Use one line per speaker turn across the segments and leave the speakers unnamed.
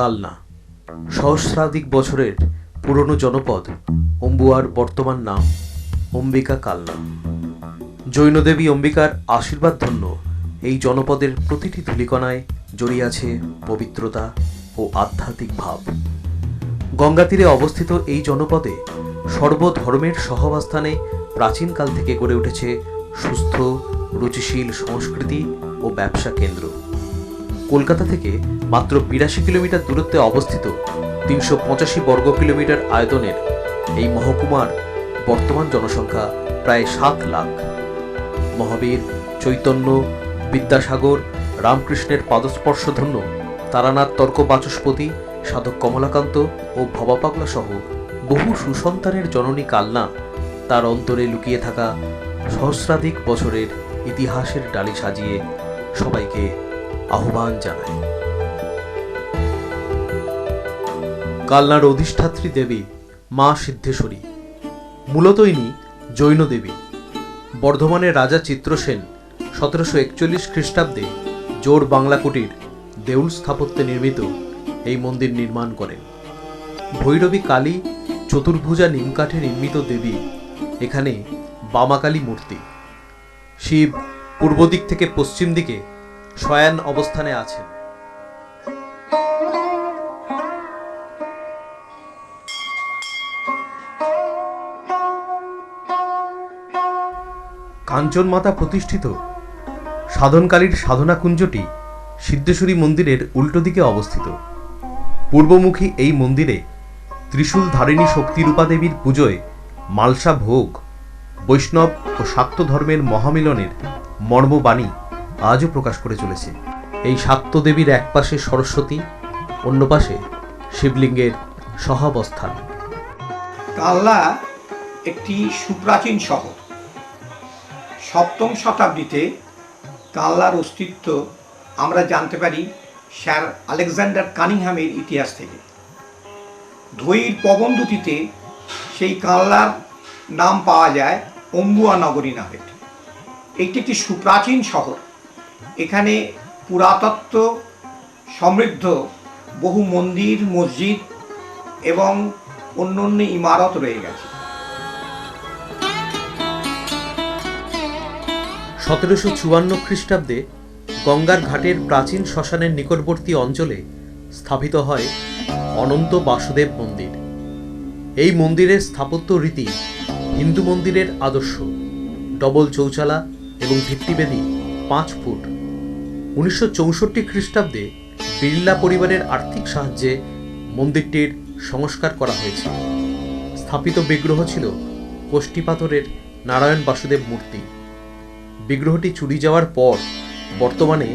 কালনা সহস্রাধিক বছরের পুরনো জনপদ, অম্বুয়ার বর্তমান নাম অম্বিকা কালনা জৈনদেবী অম্বিকার আশীর্বাদ ধন্য এই জনপদের প্রতিটি ধূলিকণায় জড়িয়ে আছে পবিত্রতা ও আধ্যাত্মিক ভাব। গঙ্গা তীরে অবস্থিত এই জনপদে সর্বধর্মের সহাবস্থানে প্রাচীনকাল থেকে গড়ে উঠেছে সুস্থ, রুচিশীল সংস্কৃতি ও ব্যবসা কেন্দ্র। কলকাতা থেকে মাত্র বিরাশি কিলোমিটার দূরত্বে অবস্থিত তিনশো পঁচাশি বর্গ কিলোমিটার আয়তনের এই মহকুমার বর্তমান জনসংখ্যা প্রায় সাত লাখ। মহাবীর, চৈতন্য, বিদ্যাসাগর, রামকৃষ্ণের পাদস্পর্শধন্য, তারানাথ তর্ক বাচস্পতি সাধক কমলাকান্ত ও ভবাপাগলা সহ বহু সুসন্তানের জননী কালনা তার অন্তরে লুকিয়ে থাকা সহস্রাধিক বছরের ইতিহাসের ডালি সাজিয়ে সবাইকে আহ্বান জানায়। কালনার অধিষ্ঠাত্রী দেবী মা সিদ্ধেশ্বরী, মূলত ইনি জৈন দেবী। বর্ধমানের রাজা চিত্রসেন সতেরোশো একচল্লিশ খ্রিস্টাব্দে জোর বাংলা কুটির দেউল স্থাপত্যে নির্মিত এই মন্দির নির্মাণ করেন। ভৈরবী কালী চতুর্ভুজা নিমকাঠে নির্মিত দেবী এখানে বামাকালী মূর্তি। শিব পূর্ব দিক থেকে পশ্চিম দিকে শয়ান অবস্থানে আছেন কাঞ্চনমাতা প্রতিষ্ঠিত। সাধনকালীর সাধনা কুঞ্জটি সিদ্ধেশ্বরী মন্দিরের উল্টো দিকে অবস্থিত। পূর্বমুখী এই মন্দিরে ত্রিশূল ধারিণী শক্তিরূপা দেবীর পুজোয় মালসা ভোগ, বৈষ্ণব ও শাক্ত ধর্মের মহামিলনের মর্মবাণী আজও প্রকাশ করে চলেছে। এই শাক্ত দেবীর এক পাশে সরস্বতী, অন্য পাশে শিবলিঙ্গের সহাবস্থান।
কালনা একটি সুপ্রাচীন শহর। সপ্তম শতাব্দীতে কাল্লার অস্তিত্ব আমরা জানতে পারি স্যার আলেকজান্ডার কানিংহামের ইতিহাস থেকে। ধৈর প্রবন্ধটিতে সেই কাল্লার নাম পাওয়া যায় অম্বুয়া নগরী নামে। এটি একটি সুপ্রাচীন শহর। এখানে পুরাতত্ত্ব, সমৃদ্ধ বহু মন্দির, মসজিদ এবং অন্য অন্য ইমারত রয়ে গেছে।
সতেরোশো চুয়ান্ন খ্রিস্টাব্দে গঙ্গার ঘাটের প্রাচীন শ্মশানের নিকটবর্তী অঞ্চলে স্থাপিত হয় অনন্ত বাসুদেব মন্দির। এই মন্দিরের স্থাপত্য রীতি হিন্দু মন্দিরের আদর্শ, ডবল চৌচালা এবং ভিত্তিবেদী পাঁচ ফুট। উনিশশো চৌষট্টি খ্রিস্টাব্দে বিড়লা পরিবারের আর্থিক সাহায্যে মন্দিরটির সংস্কার করা হয়েছে। স্থাপিত বিগ্রহ ছিল কোষ্ঠী পাথরের নারায়ণ বাসুদেব মূর্তি। বিগ্রহটি চুরি যাওয়ার পর বর্তমানে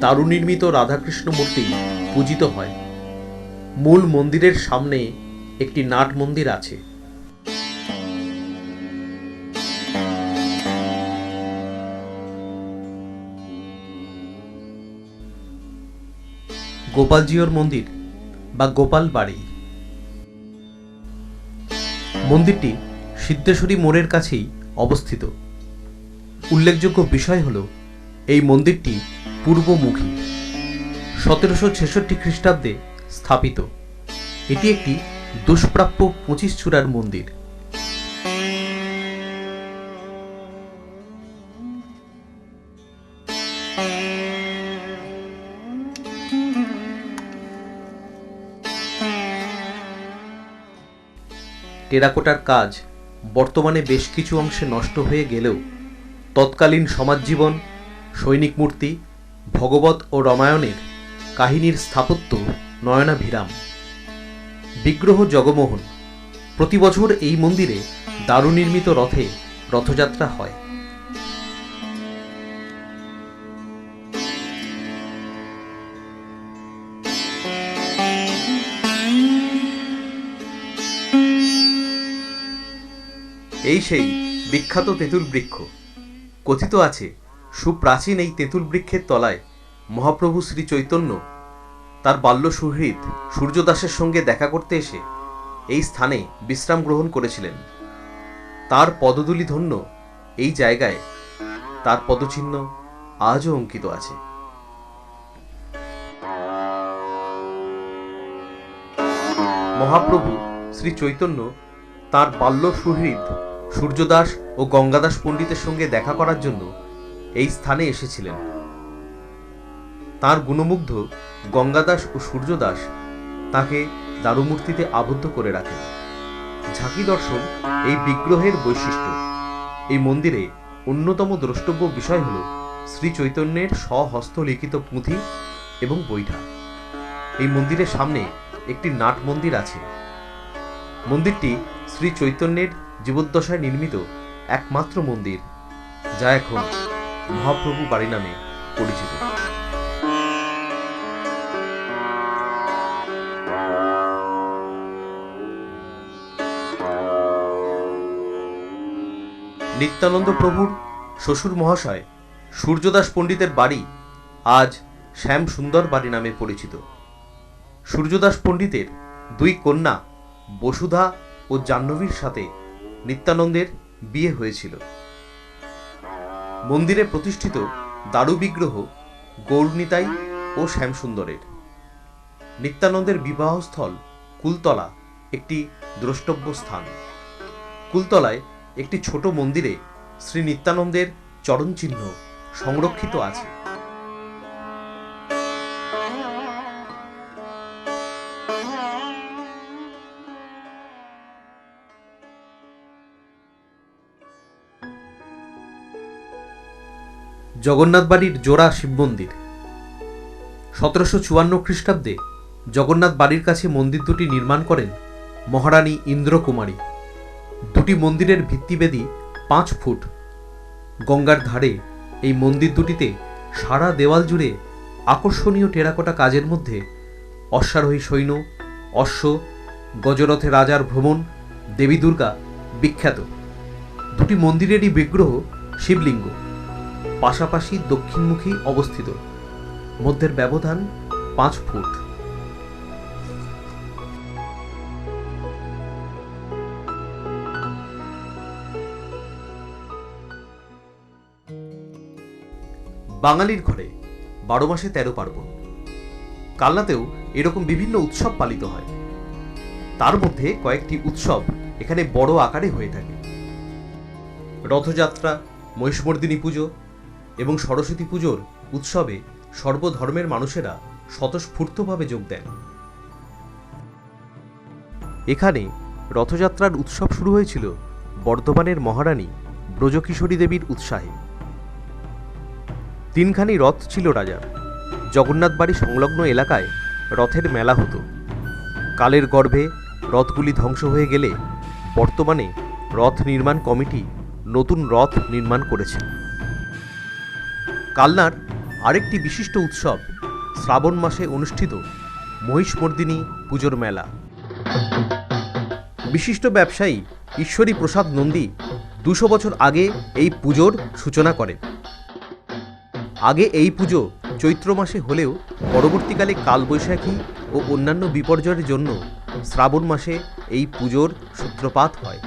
দারু নির্মিত রাধাকৃষ্ণ মূর্তি পূজিত হয়। মূল মন্দিরের সামনে একটি নাট মন্দির আছে। গোপালজিওর মন্দির বা গোপাল বাড়ি। মন্দিরটি সিদ্ধেশ্বরী মোড়ের কাছেই অবস্থিত। উল্লেখযোগ্য বিষয় হল, এই মন্দিরটি পূর্বমুখী, সতেরোশো ছেষট্টি খ্রিস্টাব্দে স্থাপিত। এটি একটি দুষ্প্রাপ্য পঁচিশ চূড়ার মন্দির। টেরাকোটার কাজ বর্তমানে বেশ কিছু অংশে নষ্ট হয়ে গেলেও তৎকালীন সমাজজীবন, সৈনিক মূর্তি ভগবত ও রামায়ণের কাহিনীর স্থাপত্য নয়নাভিরাম। বিগ্রহ জগমোহন। প্রতি বছর এই মন্দিরে দারু নির্মিত রথে রথযাত্রা হয়। এই সেই বিখ্যাত তেঁতুল বৃক্ষ। কথিত আছে, সুপ্রাচীন এই তেঁতুল বৃক্ষের তলায় মহাপ্রভু শ্রী চৈতন্য তার বাল্য সুহৃদ সূর্যদাসের সঙ্গে দেখা করতে এসে এই স্থানে বিশ্রাম গ্রহণ করেছিলেন। তার পদধূলি ধন্য এই জায়গায় তার পদচিহ্ন আজও অঙ্কিত আছে। মহাপ্রভু শ্রী চৈতন্য তার বাল্য সুহৃদ সূর্যদাস ও গঙ্গাদাস পণ্ডিতের সঙ্গে দেখা করার জন্য এই স্থানে এসেছিলেন। তার গুণমুগ্ধ গঙ্গাদাস ও সূর্যদাস তাকে দারুমূর্তিতে আবদ্ধ করে রাখেন। ঝাঁকি দর্শন এই বিগ্রহের বৈশিষ্ট্য। এই মন্দিরে অন্যতম দ্রষ্টব্য বিষয় হল শ্রী চৈতন্যের স্বহস্তলিখিত পুঁথি এবং বৈঠা। এই মন্দিরের সামনে একটি নাট মন্দির আছে। মন্দিরটি শ্রী চৈতন্যের জীবদ্দশায় নির্মিত একমাত্র মন্দির, যা এখন মহাপ্রভু বাড়ি নামে পরিচিত। নিত্যানন্দ প্রভুর শ্বশুর মহাশয় সূর্যদাস পণ্ডিতের বাড়ি আজ শ্যাম সুন্দর বাড়ি নামে পরিচিত। সূর্যদাস পণ্ডিতের দুই কন্যা বসুধা ও জাহ্নবীর সাথে নিত্যানন্দের বিয়ে হয়েছিল। মন্দিরে প্রতিষ্ঠিত দারু বিগ্রহ গৌরনিতাই ও শ্যামসুন্দরের। নিত্যানন্দের বিবাহস্থল কুলতলা, একটি দ্রষ্টব্য স্থান। কুলতলায় একটি ছোট মন্দিরে শ্রী নিত্যানন্দের চরণচিহ্ন সংরক্ষিত আছে। জগন্নাথ বাড়ির জোড়া শিব মন্দির। সতেরোশো চুয়ান্ন খ্রিস্টাব্দে জগন্নাথ বাড়ির কাছে মন্দির দুটি নির্মাণ করেন মহারানী ইন্দ্রকুমারী। দুটি মন্দিরের ভিত্তিবেদী পাঁচ ফুট। গঙ্গার ধারে এই মন্দির দুটিতে সারা দেওয়াল জুড়ে আকর্ষণীয় টেরাকোটা কাজের মধ্যে অশ্বারোহী সৈন্য, অশ্ব, গজরথে রাজার ভ্রমণ, দেবী দুর্গা বিখ্যাত। দুটি মন্দিরেরই বিগ্রহ শিবলিঙ্গ। পাশাপাশি দক্ষিণমুখী অবস্থিত। মধ্যের ব্যবধান পাঁচ ফুট। বাঙালির ঘরে বারো মাসে তেরো পার্বণ। কালনাতেও এরকম বিভিন্ন উৎসব পালিত হয়। তার মধ্যে কয়েকটি উৎসব এখানে বড় আকারে হয়ে থাকে। রথযাত্রা, মহিষমর্দিনী পুজো এবং সরস্বতী পুজোর উৎসবে সর্বধর্মের মানুষেরা স্বতঃস্ফূর্তভাবে যোগ দেন। এখানে রথযাত্রার উৎসব শুরু হয়েছিল বর্ধমানের মহারানী ব্রজকিশোরী দেবীর উৎসাহে। তিনখানি রথ ছিল রাজার। জগন্নাথ বাড়ি সংলগ্ন এলাকায় রথের মেলা হতো। কালের গর্ভে রথগুলি ধ্বংস হয়ে গেলে বর্তমানে রথ নির্মাণ কমিটি নতুন রথ নির্মাণ করেছে। কালনার আরেকটি বিশিষ্ট উৎসব শ্রাবণ মাসে অনুষ্ঠিত মহিষমর্দিনী পুজোর মেলা। বিশিষ্ট ব্যবসায়ী ঈশ্বরী প্রসাদ নন্দী দুশো বছর আগে এই পুজোর সূচনা করেন। আগে এই পুজো চৈত্র মাসে হলেও পরবর্তীকালে কালবৈশাখী ও অন্যান্য বিপর্যয়ের জন্য শ্রাবণ মাসে এই পুজোর সূত্রপাত হয়।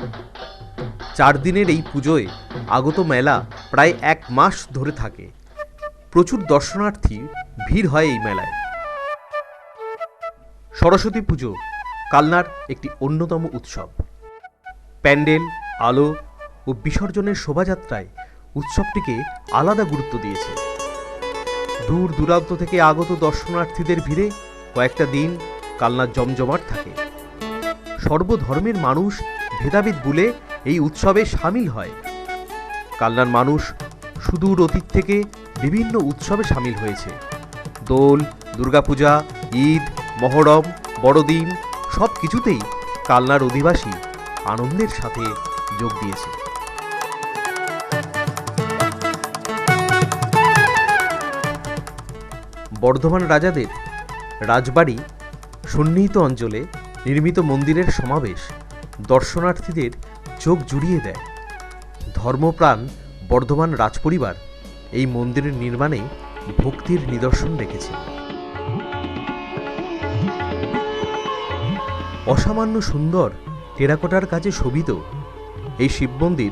চার দিনের এই পুজোয় আগত মেলা প্রায় এক মাস ধরে থাকে। প্রচুর দর্শনার্থী ভিড় হয় এই মেলায়। সরস্বতী পুজো কালনার একটি অন্যতম উৎসব। প্যান্ডেল, আলো ও বিসর্জনের শোভাযাত্রায় উৎসবটিকে আলাদা গুরুত্ব দিয়েছে। দূর দূরান্ত থেকে আগত দর্শনার্থীদের ভিড়ে কয়েকটা দিন কালনা জমজমাট থাকে। সর্বধর্মের মানুষ ভেদাভেদ ভুলে এই উৎসবে সামিল হয়। কালনার মানুষ সুদূর অতীত থেকে বিভিন্ন উৎসবে সামিল হয়েছে। দোল, দুর্গাপূজা, ঈদ, মহরম, বড়দিন সব কিছুতেই কালনার অধিবাসী আনন্দের সাথে যোগ দিয়েছে। বর্ধমান রাজাদের রাজবাড়ি সন্নিহিত অঞ্চলে নির্মিত মন্দিরের সমাবেশ দর্শনার্থীদের চোখ জুড়িয়ে দেয়। ধর্মপ্রাণ বর্ধমান রাজপরিবার এই মন্দিরের নির্মাণে ভক্তির নিদর্শন রেখেছে। অসামান্য সুন্দর টেরাকোটার কাজে শোভিত এই শিব মন্দির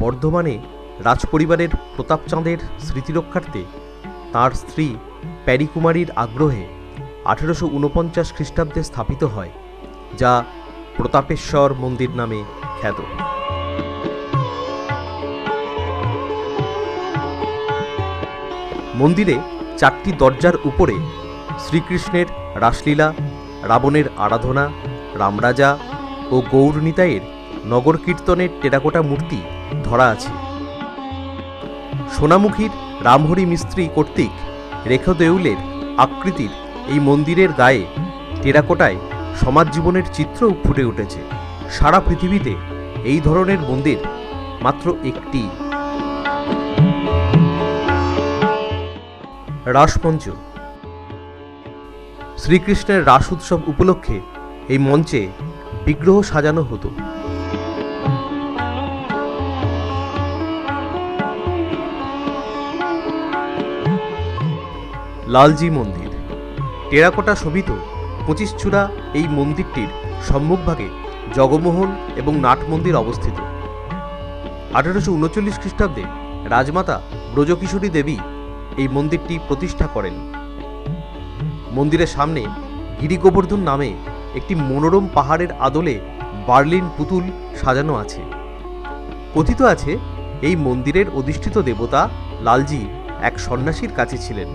বর্ধমানে রাজপরিবারের প্রতাপচাঁদের স্মৃতিরক্ষার্থে তার স্ত্রী প্যারিকুমারীর আগ্রহে আঠেরোশো উনপঞ্চাশ খ্রিস্টাব্দে স্থাপিত হয়, যা প্রতাপেশ্বর মন্দির নামে খ্যাত। মন্দিরে চারটি দরজার উপরে শ্রীকৃষ্ণের রাসলীলা, রাবণের আরাধনা, রামরাজা ও গৌরনিতাইয়ের নগর কীর্তনের টেরাকোটা মূর্তি ধরা আছে। সোনামুখীর রামহরি মিস্ত্রি কর্তৃক রেখদেউলের আকৃতির এই মন্দিরের গায়ে টেরাকোটায় সমাজ জীবনের চিত্র ফুটে উঠেছে। সারা পৃথিবীতে এই ধরনের মন্দির মাত্র একটি। রাসমঞ্চ। শ্রীকৃষ্ণের রাস উৎসব উপলক্ষে এই মঞ্চে বিগ্রহ সাজানো হতো। লালজি মন্দির। টেরাকোটা শোভিত পঁচিশচূড়া এই মন্দিরটির সম্মুখভাগে জগমোহন এবং নাট মন্দির অবস্থিত। আঠারোশো উনচল্লিশ খ্রিস্টাব্দে রাজমাতা ব্রজকিশোরী দেবী এই মন্দিরটি প্রতিষ্ঠা করেন। মন্দিরের সামনে গিরিগোবর্ধন নামে একটি মনোরম পাহাড়ের আদলে বার্লিন পুতুল সাজানো আছে। কথিত আছে, এই মন্দিরের অধিষ্ঠিত দেবতা লালজি এক সন্ন্যাসীর কাছে ছিলেন।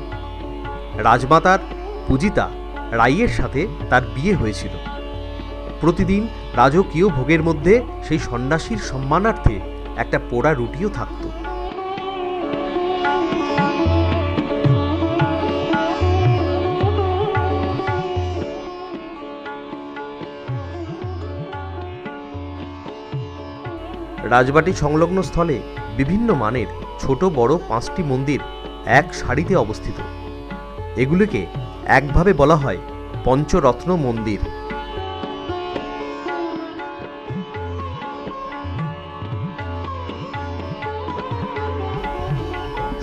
রাজমাতার পূজিতা রাইয়ের সাথে তার বিয়ে হয়েছিল। প্রতিদিন রাজকীয় ভোগের মধ্যে সেই সন্ন্যাসীর সম্মানার্থে একটা পোড়া রুটিও থাকত। রাজবাটি সংলগ্ন স্থলে বিভিন্ন মানের ছোট বড় পাঁচটি মন্দির এক সারিতে অবস্থিত। এগুলিকে একভাবে বলা হয় পঞ্চরত্ন মন্দির।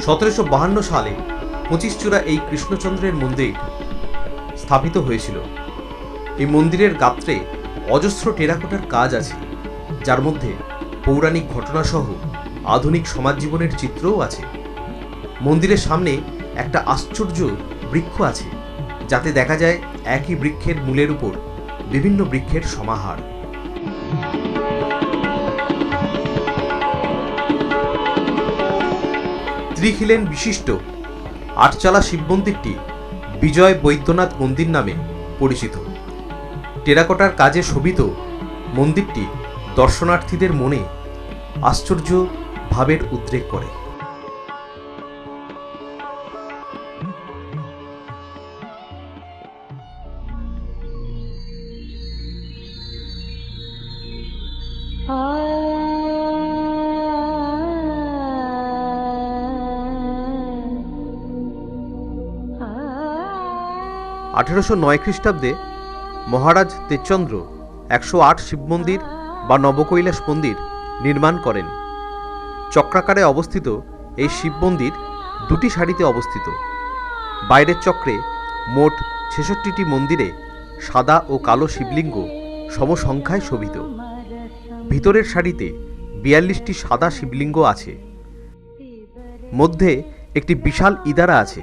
সতেরোশো বাহান্ন সালে পঁচিশচূড়া এই কৃষ্ণচন্দ্রের মন্দির স্থাপিত হয়েছিল। এই মন্দিরের গাত্রে অজস্র টেরাকোটার কাজ আছে, যার মধ্যে পৌরাণিক ঘটনাসহ আধুনিক সমাজ জীবনের চিত্রও আছে। মন্দিরের সামনে একটা আশ্চর্য বৃক্ষ আছে, যাতে দেখা যায় একই বৃক্ষের মূলের উপর বিভিন্ন বৃক্ষের সমাহার। ত্রিখিলেন বিশিষ্ট আটচালা শিব মন্দিরটি বিজয় বৈদ্যনাথ মন্দির নামে পরিচিত। টেরাকোটার কাজে শোভিত মন্দিরটি দর্শনার্থীদের মনে আশ্চর্য ভাবের উদ্রেক করে। আঠেরোশো নয় খ্রিস্টাব্দে মহারাজ তেজচন্দ্র একশো আট শিব মন্দির বা নবকৈলাস মন্দির নির্মাণ করেন। চক্রাকারে অবস্থিত এই শিব মন্দির দুটি সারিতে অবস্থিত। বাইরের চক্রে মোট ছেষট্টিটি মন্দিরে সাদা ও কালো শিবলিঙ্গ সমসংখ্যায় শোভিত। ভিতরের সারিতে বিয়াল্লিশটি সাদা শিবলিঙ্গ আছে। মধ্যে একটি বিশাল ইদারা আছে।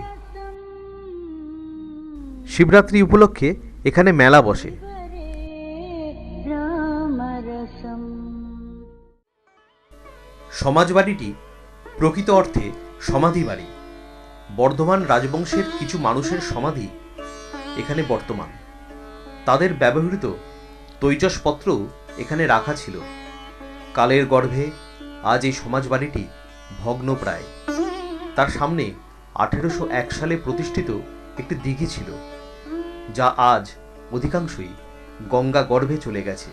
শিবরাত্রি উপলক্ষে এখানে মেলা বসে। সমাজবাড়িটি প্রকৃত অর্থে সমাধি বাড়ি বর্ধমান রাজবংশের কিছু মানুষের সমাধি এখানে বর্তমান। তাদের ব্যবহৃত তৈজসপত্রও এখানে রাখা ছিল। কালের গর্ভে আজ এই সমাজবাড়িটি ভগ্নপ্রায়। তার সামনে আঠেরোশো এক সালে প্রতিষ্ঠিত একটি দিঘি ছিল, যা আজ অধিকাংশই গঙ্গা গর্ভে চলে গেছে।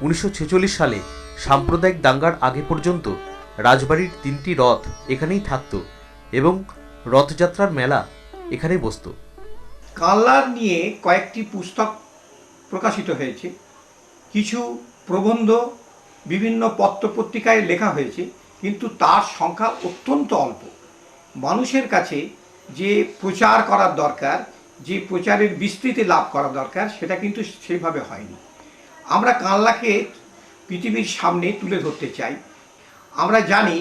উনিশশো ছেচল্লিশ সালে সাম্প্রদায়িক দাঙ্গার আগে পর্যন্ত রাজবাড়ির তিনটি রথ এখানেই থাকত এবং রথযাত্রার মেলা এখানে বসতো।
কাল্লার নিয়ে কয়েকটি পুস্তক প্রকাশিত হয়েছে। কিছু প্রবন্ধ, বিভিন্ন পত্রপত্রিকায় লেখা হয়েছে, কিন্তু তার সংখ্যা অত্যন্ত অল্প। মানুষের কাছে যে প্রচার করার দরকার, যে প্রচারের বিস্তৃতি লাভ করা দরকার, সেটা কিন্তু সেইভাবে হয়নি। আমরা কাল্লাকে পৃথিবীর সামনে তুলে ধরতে চাই। আমরা জানি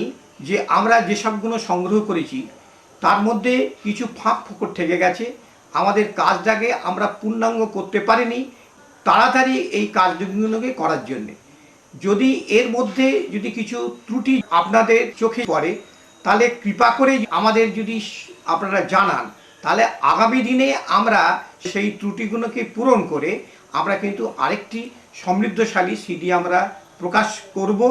যে আমরা যেসবগুলো সংগ্রহ করেছি, তার মধ্যে কিছু ফাঁক ফোকর থেকে গেছে। আমাদের কাজটাকে আমরা পূর্ণাঙ্গ করতে পারিনি তাড়াতাড়ি এই কাজগুলোকে করার জন্যে। যদি এর মধ্যে যদি কিছু ত্রুটি আপনাদের চোখে পড়ে, তাহলে কৃপা করে আমাদের যদি আপনারা জানান, তাহলে আগামী দিনে আমরা সেই ত্রুটিগুলোকে পূরণ করে আমরা কিন্তু আরেকটি সমৃদ্ধশালী সিডি আমরা প্রকাশ করব,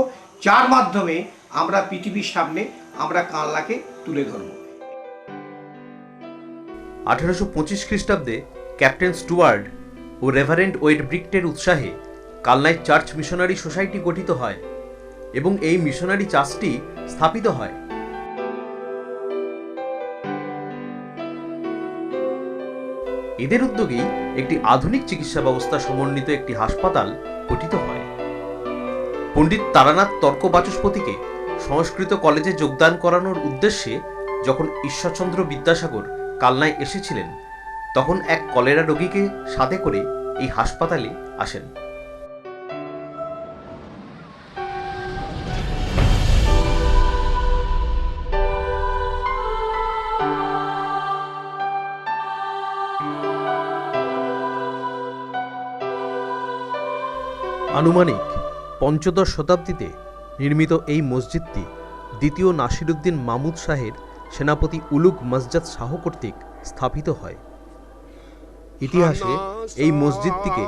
যার মাধ্যমে আমরা পৃথিবীর সামনে আমরা কানলাকে তুলে ধরবো।
আঠারোশো পঁচিশ খ্রিস্টাব্দে ক্যাপ্টেন স্টুয়ার্ড ও রেভারেন্ড ওয়েড ব্রিক্টের উৎসাহে কালনায় চার্চ মিশনারি সোসাইটি গঠিত হয় এবং এই মিশনারি চার্চটি স্থাপিত হয়। এদের উদ্যোগেই একটি আধুনিক চিকিৎসা ব্যবস্থা সমন্বিত একটি হাসপাতাল গঠিত হয়। পণ্ডিত তারানাথ তর্ক বাচস্পতিকে সংস্কৃত কলেজে যোগদান করানোর উদ্দেশ্যে যখন ঈশ্বরচন্দ্র বিদ্যাসাগর কালনায় এসেছিলেন, তখন এক কলেরা রোগীকে সাথে করে এই হাসপাতালে আসেন। আনুমানিক পঞ্চদশ শতাব্দীতে নির্মিত এই মসজিদটি দ্বিতীয় নাসিরুদ্দিন মামুদ শাহের সেনাপতি উলুগ মসজাদ শাহ কর্তৃক স্থাপিত হয়। ইতিহাসে এই মসজিদটিকে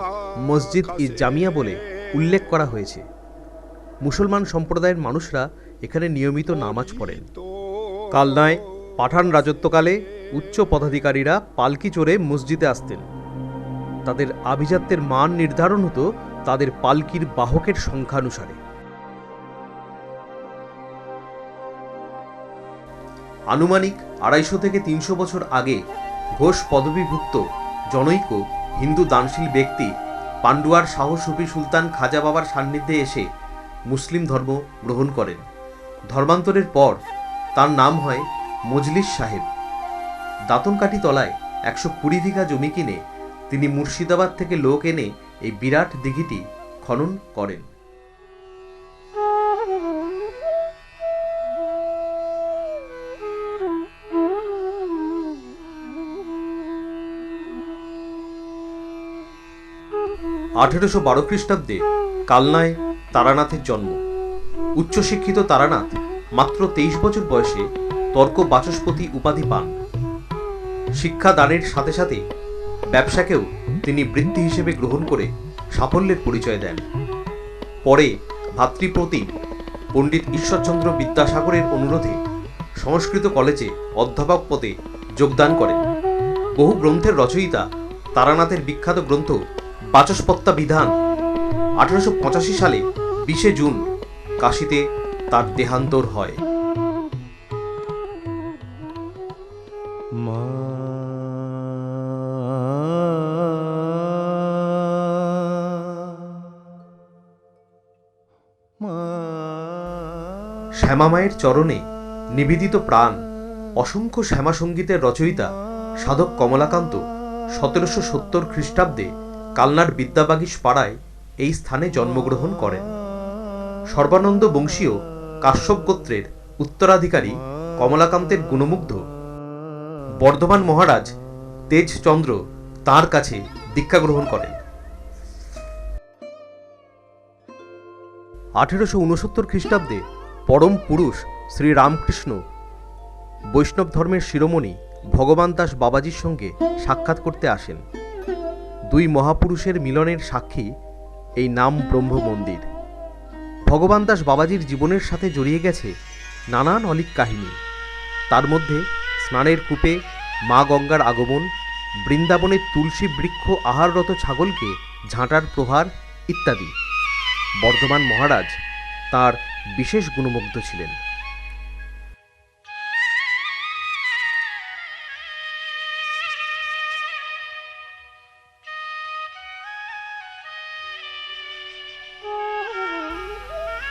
মসজিদ ই জামিয়া বলে উল্লেখ করা হয়েছে। মুসলমান সম্প্রদায়ের মানুষরা এখানে নিয়মিত নামাজ পড়েন। কালনায় পাঠান রাজত্বকালে উচ্চ পদাধিকারীরা পালকি চড়ে মসজিদে আসতেন। তাদের আভিজাত্যের মান নির্ধারণ হতো তাদের পালকির বাহকের সংখ্যানুসারে। আনুমানিক আড়াইশো থেকে তিনশো বছর আগে ঘোষ পদবীভুক্ত জনৈক হিন্দু দানশীল ব্যক্তি পান্ডুয়ার শাহ সুফি সুলতান খাজা বাবার সান্নিধ্যে এসে মুসলিম ধর্ম গ্রহণ করেন। ধর্মান্তরের পর তার নাম হয় মজলিস সাহেব। দাঁতনকাঠি তলায় একশো কুড়ি বিঘা জমি কিনে তিনি মুর্শিদাবাদ থেকে লোক এনে এই বিরাট দিঘিটি খনন করেন। আঠেরোশো বারো খ্রিস্টাব্দে কালনায় তারানাথের জন্ম। উচ্চশিক্ষিত তারানাথ মাত্র তেইশ বছর বয়সে তর্ক বাচস্পতি উপাধি পান। শিক্ষা দানের সাথে সাথে ব্যবসাকেও তিনি বৃত্তি হিসেবে গ্রহণ করে সাফল্যের পরিচয় দেন। পরে ভাতৃপ্রতিম পণ্ডিত ঈশ্বরচন্দ্র বিদ্যাসাগরের অনুরোধে সংস্কৃত কলেজে অধ্যাপক পদে যোগদান করেন। বহু গ্রন্থের রচয়িতা তারানাথের বিখ্যাত গ্রন্থ বাচস্পত্তা বিধান আঠারোশো পঁচাশি সালে বিশে জুন কাশিতে তার দেহান্তর হয়। শ্যামামায়ের চরণে নিবেদিত প্রাণ, অসংখ্য শ্যামা সঙ্গীতের রচয়িতা সাধক কমলাকান্ত সতেরোশো সত্তর খ্রিস্টাব্দে কালনার বিদ্যাবাগীশ পাড়ায় এই স্থানে জন্মগ্রহণ করেন। সর্বানন্দ বংশীয় কাশ্যপ গোত্রের উত্তরাধিকারী কমলাকান্তের গুণমুগ্ধ। বর্ধমান মহারাজ তেজচন্দ্র তার কাছে দীক্ষা গ্রহণ করেন। আঠেরোশো উনসত্তর খ্রিস্টাব্দে পরম পুরুষ শ্রীরামকৃষ্ণ বৈষ্ণব ধর্মের শিরোমণি ভগবান দাস বাবাজির সঙ্গে সাক্ষাৎ করতে আসেন। দুই মহাপুরুষের মিলনের সাক্ষী এই নাম ব্রহ্ম মন্দির ভগবান দাস বাবাজির জীবনের সাথে জড়িয়ে গেছে নানান অলিক কাহিনী। তার মধ্যে স্নানের কূপে মা গঙ্গার আগমন, বৃন্দাবনের তুলসী বৃক্ষ আহাররত ছাগলকে ঝাঁটার প্রহার ইত্যাদি। বর্ধমান মহারাজ তার বিশেষ গুণমুগ্ধ ছিলেন।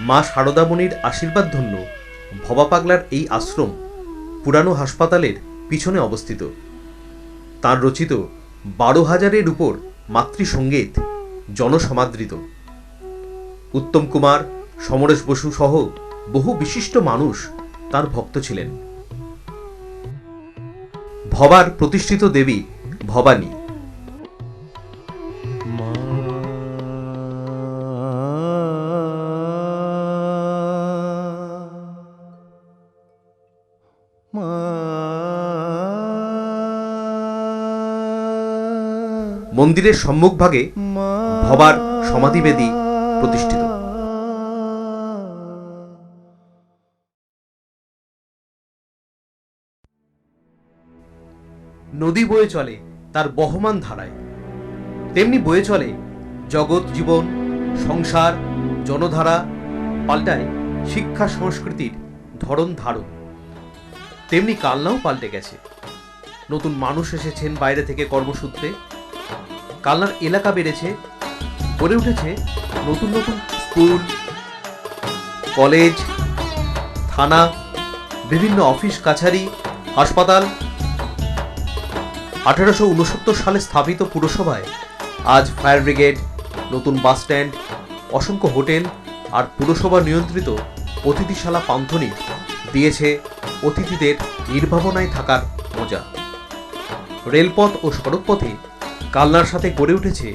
মা শারদামণির আশীর্বাদ ধন্য, ভবা পাগলার এই আশ্রম পুরানো হাসপাতালের পিছনে অবস্থিত। তার রচিত বারো হাজারের উপর মাতৃসঙ্গীত জনসমাদৃত। উত্তম কুমার সমরেশ বসু সহ বহু বিশিষ্ট মানুষ তার ভক্ত ছিলেন। ভবার প্রতিষ্ঠিত দেবী ভবানী। মন্দিরের সম্মুখভাগে ভবার সমাধিবেদী প্রতিষ্ঠিত। নদী বয়ে চলে, তার বহমান ধারায়। তেমনি বয়ে চলে জগৎ, জীবন, সংসার, জনধারা, পাল্টায় শিক্ষা, সংস্কৃতির ধরন, ধারণ। তেমনি কালনাও পাল্টে গেছে। নতুন মানুষ এসেছেন বাইরে থেকে কর্মসূত্রে। কালনার এলাকা বেড়েছে, গড়ে উঠেছে নতুন নতুন স্কুল, কলেজ, থানা, বিভিন্ন অফিস, কাছারি, হাসপাতাল আঠারোশো উনসত্তর সালে স্থাপিত পুরসভায় আজ ফায়ার ব্রিগেড, নতুন বাস স্ট্যান্ড, অসংখ্য হোটেল আর পুরসভা নিয়ন্ত্রিত অতিথিশালা পান্থনি দিয়েছে অতিথিদের নির্ভাবনায় থাকার মজা। রেলপথ ও সড়কপথে কালনার সাথে গড়ে উঠেছে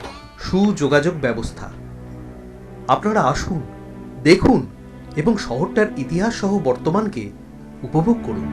সুযোগাযোগ ব্যবস্থা। আপনারা আসুন, দেখুন এবং শহরটার ইতিহাস সহ বর্তমানকে উপভোগ করুন।